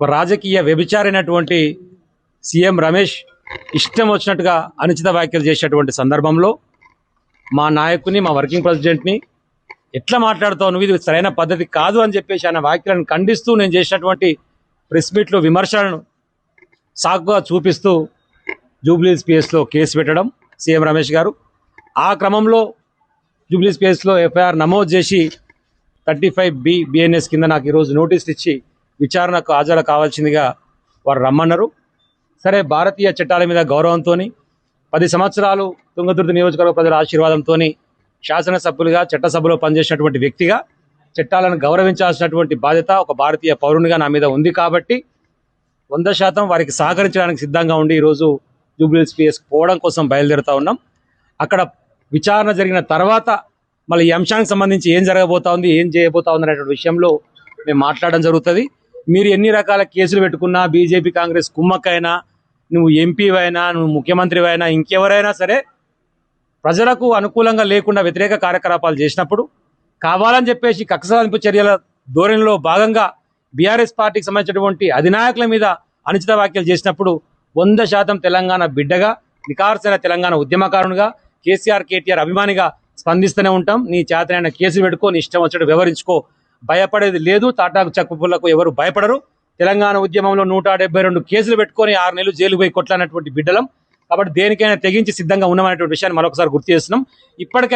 ఒక రాజకీయ వ్యభిచారైనటువంటి సీఎం రమేష్ ఇష్టం వచ్చినట్టుగా అనుచిత వ్యాఖ్యలు చేసేటువంటి సందర్భంలో మా నాయకుని మా వర్కింగ్ ప్రెసిడెంట్ని ఎట్లా మాట్లాడుతావు? నువ్వు ఇది సరైన పద్ధతి కాదు అని చెప్పేసి ఆయన వ్యాఖ్యలను ఖండిస్తూ నేను చేసినటువంటి ప్రెస్ మీట్లో విమర్శలను సాకుగా చూపిస్తూ జూబ్లీస్ పిఎస్లో కేసు పెట్టడం సీఎం రమేష్ గారు. ఆ క్రమంలో జూబ్లీస్ పిఎస్లో ఎఫ్ఐఆర్ నమోదు చేసి థర్టీ ఫైవ్ బి బిఎన్ఎస్ కింద నాకు ఈరోజు నోటీసులు ఇచ్చి విచారణకు హాజరు కావాల్సిందిగా వారు రమ్మన్నారు. సరే భారతీయ చట్టాల మీద గౌరవంతో పది సంవత్సరాలు తుంగతుర్తి నియోజకవర్గ ప్రజల ఆశీర్వాదంతో శాసనసభ్యులుగా చట్టసభలో పనిచేసినటువంటి వ్యక్తిగా చట్టాలను గౌరవించాల్సినటువంటి బాధ్యత ఒక భారతీయ పౌరునిగా నా మీద ఉంది కాబట్టి వంద శాతం వారికి సహకరించడానికి సిద్ధంగా ఉండి ఈరోజు జూబ్లీస్ పిఎస్ పోవడం కోసం బయలుదేరుతూ ఉన్నాం. అక్కడ విచారణ జరిగిన తర్వాత మళ్ళీ ఈ అంశానికి సంబంధించి ఏం జరగబోతా ఉంది ఏం చేయబోతా ఉంది అనేటువంటి విషయంలో మేము మాట్లాడడం జరుగుతుంది. మీరు ఎన్ని రకాల కేసులు పెట్టుకున్నా బీజేపీ కాంగ్రెస్ కుమ్మక్కైనా నువ్వు ఎంపీ అయినా నువ్వు ముఖ్యమంత్రి అయినా ఇంకెవరైనా సరే ప్రజలకు అనుకూలంగా లేకుండా వ్యతిరేక కార్యకలాపాలు చేసినప్పుడు కావాలని చెప్పేసి కక్ష సాధింపు చర్యల ధోరణిలో భాగంగా బీఆర్ఎస్ పార్టీకి సంబంధించినటువంటి అధినాయకుల మీద అనుచిత వ్యాఖ్యలు చేసినప్పుడు వంద శాతం తెలంగాణ బిడ్డగా నికార్సైన తెలంగాణ ఉద్యమకారునిగా కేసీఆర్ కేటీఆర్ అభిమానిగా స్పందిస్తూనే ఉంటాం. నీ చేతనైన కేసులు పెట్టుకో నీ ఇష్టం వచ్చినట్టు వివరించుకో భయపడేది లేదు. తాటాకు చక్కుపులకు ఎవరు భయపడరు. తెలంగాణ ఉద్యమంలో నూట డెబ్బై రెండు కేసులు పెట్టుకొని ఆరు నెలలు జైలు పోయి కొట్లానటువంటి బిడ్డలం. కాబట్టి దేనికైనా తెగించి సిద్ధంగా ఉన్నామనేటువంటి విషయాన్ని మరొకసారి గుర్తు చేస్తున్నాం. ఇప్పటికే